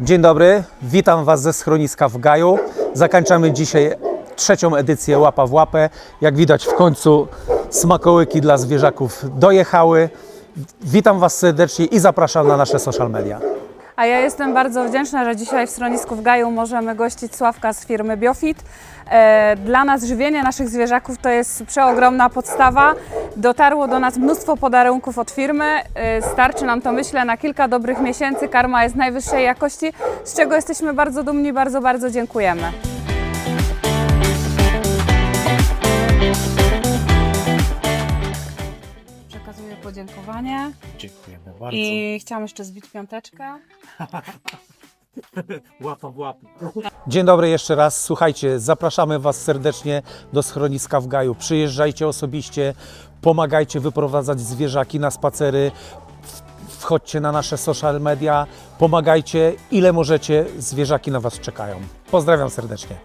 Dzień dobry, witam Was ze schroniska w Gaju. Zakończamy dzisiaj trzecią edycję Łapa w Łapę. Jak widać w końcu smakołyki dla zwierzaków dojechały. Witam Was serdecznie i zapraszam na nasze social media. A ja jestem bardzo wdzięczna, że dzisiaj w schronisku w Gaju możemy gościć Sławka z firmy Biofit. E, Dla nas żywienie naszych zwierzaków to jest przeogromna podstawa. Dotarło do nas mnóstwo podarunków od firmy. E, Starczy nam to, myślę, na kilka dobrych miesięcy. Karma jest najwyższej jakości, z czego jesteśmy bardzo dumni, bardzo, bardzo dziękujemy. Przekazuję podziękowanie Dziękujemy bardzo. i chciałam jeszcze zbić piąteczkę. Łapa w łapę. Dzień dobry jeszcze raz. Słuchajcie, zapraszamy Was serdecznie do schroniska w Gaju. Przyjeżdżajcie osobiście, pomagajcie wyprowadzać zwierzaki na spacery. Wchodźcie na nasze social media, pomagajcie ile możecie, zwierzaki na Was czekają. Pozdrawiam serdecznie.